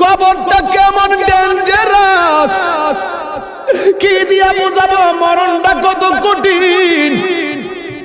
কবরটা কেমন ডেঞ্জারাস কি দিয়া বুঝাবো? মরণটা কত কঠিন?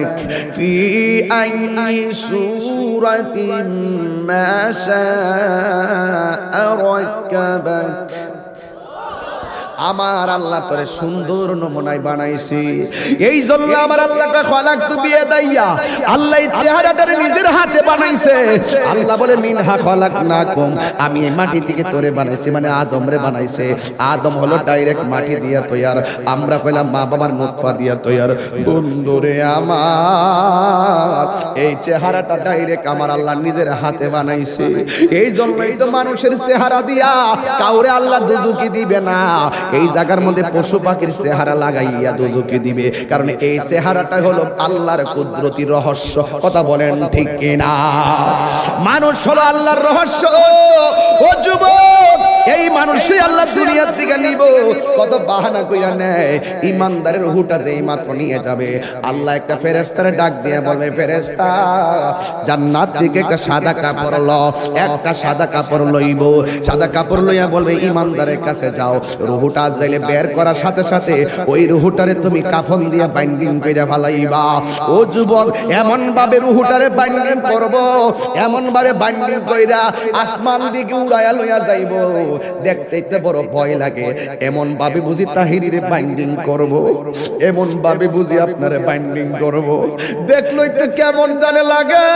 لك في أي سورة ما شاء ركبك. আমার আল্লাহ তোরে সুন্দর নমুনায় বানাইছি। এই জন্য আমার আল্লাহকে খলাক তু বিয়ে দাইয়া আল্লাহ চেহারাটারে নিজের হাতে বানাইছে। আল্লাহ বলে, মিনহা খলাক না কম আমি এই মাটি থেকে তোরে বানাইছি মানে আদম রে বানাইছে। আদম হলো ডাইরেক্ট মাটি দিয়া তৈয়ার। আমরা কইলাম, মা বাবার মুখপা দিয়া তৈয়ার। বন্ধুরে আমার, এই চেহারাটা ডাইরেক্ট আমার আল্লাহ নিজের হাতে বানাইছে। এই জন্যই তো মানুষের চেহারা দিয়া কাউরে আল্লাহ দুজুকি দিবে না। এই জায়গার মধ্যে পশু পাখির চেহারা লাগাইয়া দুজুকি দিবে। কারণ এই চেহারাটা হলো আল্লাহর কুদরতি রহস্য। কথা বলেন ঠিক না মানুষ হলো আল্লাহর রহস্য। ও যুবক! এই মানুষই আল্লাহ দুনিয়ার দিকে নিব। কত বাহানা কইয়া নেয়। ইমানদারের হুটা যে মাত্র নিয়ে যাবে। আল্লাহ একটা ফেরেস্তারে ডাক দিয়ে বলবে ফেরেস্তা জান্নাত থেকে একটা সাদা কাপড় ল, একটা সাদা কাপড় লইব। সাদা কাপড় লইয়া বলবে, ইমানদারের কাছে যাও। রুহুটা আজরাইলে বের করার সাথে সাথে ওই রুহুটারে তুমি কাফন দিয়া বাইন্ডিং কইরা ফালাইবা। ও যুবক এমন ভাবে রুহুটারে বাইন্ডিং করব এমন ভাবে বাইন্ডিং কইরা আসমান দিকে উড়াইয়া লইয়া যাইব। দেখতে বড় ভয় লাগে। এমন ভাবে বুঝি তাহিরিরে বাইন্ডিং করব। এমন ভাবে বুঝি আপনারে বাইন্ডিং করব। দেখলই তো কেমন জানে লাগে।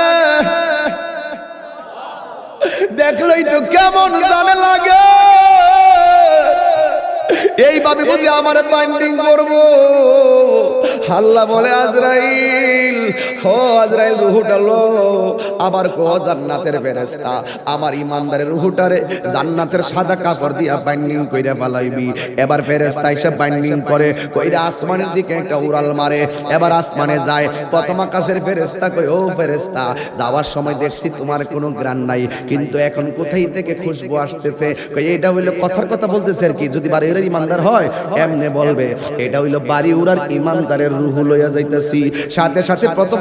দেখলই তো কেমন জানে লাগে। এইভাবে বুঝি আমার বাইন্ডিং করব। আল্লাহ বলে, আজরাইল হো আজরাইল রুহুটা লো। আবার কো জান্নাতের আমার ইমানদারের জান্নাতের সাদা কাপড় দিয়া বাইন্ডিং কইরা এবার এসে বাইন্ডিং করে, কইরা আসমানের দিকে একটা উড়াল মারে। এবার আসমানে যায়, প্রথম আকাশের কই ও যাওয়ার সময় দেখছি তোমার কোনো গ্রান নাই, কিন্তু এখন কোথায় থেকে খুশবু আসতেছে? এটা হইল কথার কথা বলতেছে আর কি, যদি বাড়ি উড়ার ইমানদার হয়, এমনে বলবে। এটা হইল বাড়ি উড়ার ইমানদারের রুহু লইয়া যাইতেছি। সাথে সাথে প্রথম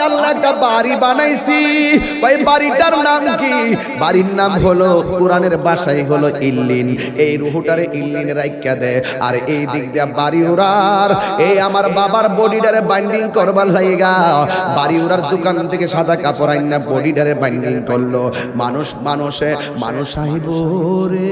একটা বাড়ি বানাইছি। ওই বাড়িটার নাম কি? বাড়ির নাম হলো, কোরআনের বাসায় হলো ইল্লিন। এই রুহুটারে ইল্লিনে রাইখা দে। আর এই দিক দিয়া বাড়ি উড়ার। এই আমার বাবার বডিটারে বাইন্ডিং করবার লাইগা। বাড়ি উড়ার দোকান থেকে সাদা কাপড় আইন আইনা বডিটারে বাইন্ডিং করল। মানুষ, মানুষে, মানুষ আইব রে।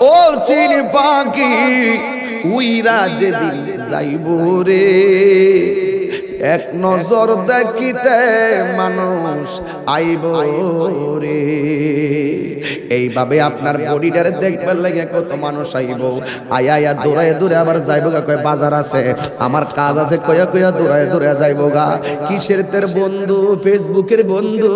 ও চিন পাখি উইরা যেদিন যাইব রে। এক নজর দেখিতে মানুষ আইব রে। এইভাবে আপনার বডিটারে দেখবার লাগে কত মানুষ আইব। আয়া আয়া দৌড়ায় দূরে আবার যাইব গা, কয় বাজার আছে। আমার কাজ আছে, কয়া কয়া, দৌড়ায় দৌড়ায় যাইব গা। কিসের তের বন্ধু? ফেসবুকের বন্ধু।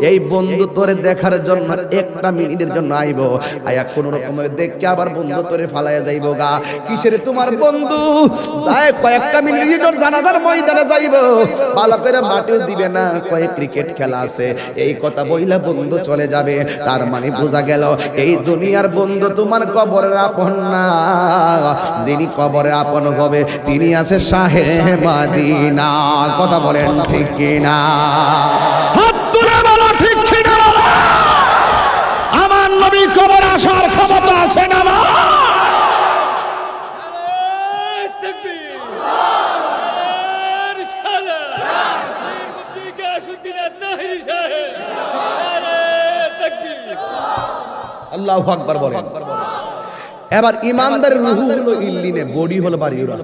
এই বন্ধু তোরে দেখার জন্য একটা মিনিটের জন্য আইব। আয়া কোন রকম দেখকে আবার বন্ধু তোরে ফালাইয়া যাইব গা। কিসের তোমার বন্ধু? তাই কয়েকটা মিনিটের জন্য জানাজার ময়দানে যাইব। পালা পেরে মাটিও দিবে না কয়েক ক্রিকেট খেলা আছে। এই কথা বইলা বন্ধু চলে যাবে, তার মানে বোঝা গেল, এই দুনিয়ার বন্ধু তোমার কবরের আপন না। যিনি কবরের আপন হবে, তিনি আছে শাহে মাদিনা। কথা বলেন ঠিক কিনা? আমার নবী কবর আসার ক্ষমতা আল্লাহ আকবার এবার ইমানদারের রুহু হলো ইল্লিনে বডি হলো বাড়িউরা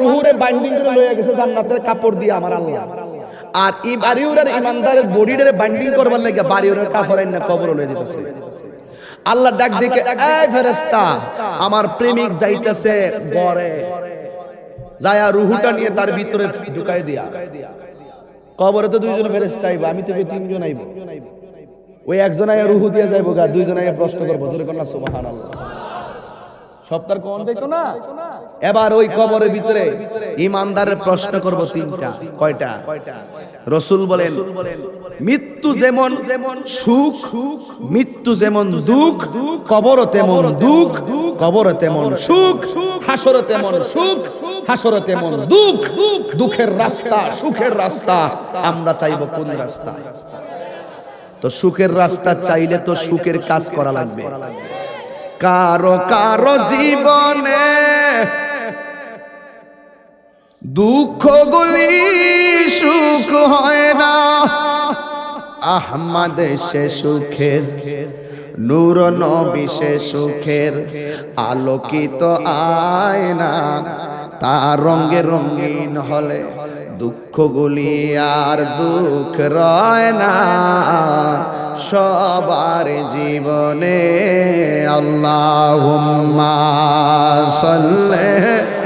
রুহুরে বাইন্ডিং করে লয়ে গেছে জান্নাতের কাপড় দিয়ে আমার আল্লাহ। আর বাড়িউরার ইমানদারের বডিটারে বাইন্ডিং করবার লাগে বাড়িউরার কাপড় আইনা কবর লয়ে আল্লাহ ডাক দিকে, এই ফেরেশতা, আমার প্রেমিক যাইতেছে যায়া রুহুটা নিয়ে তার ভিতরে ঢুকাই দিয়া। কবরে তো দুইজন ফেরেস্তা আইবা, আমি তো তিনজন আইব। ওই একজন আয়া রুহু দিয়ে যাইবো গা, দুইজন আয়া প্রশ্ন করব, জোরে কন্যা সুবহানাল্লাহ। সপ্তাহ কোন দেখো না? এবার ওই কবরের ভিতরে ইমানদারের প্রশ্ন করব তিনটা। কয়টা? রসুল বলেন মৃত্যু যেমন যেমন সুখ মৃত্যু যেমন দুঃখ কবর তেমন দুঃখ কবর তেমন সুখ হাসর তেমন সুখ হাসর তেমন দুঃখ দুঃখের রাস্তা সুখের রাস্তা আমরা চাইব কোন রাস্তা? তো সুখের রাস্তা চাইলে তো সুখের কাজ করা লাগবে। কারও কারও জীবনে দুঃখগুলি সুখ হয় না। আহমদ সে সুখের, নূর নবী সুখের, আলোকিত আয়না, তার রঙে রঙিন হলে দুঃখগুলি আর দুঃখ রয় না। সবার জীবনে আল্লাহুম্মা সাল্লি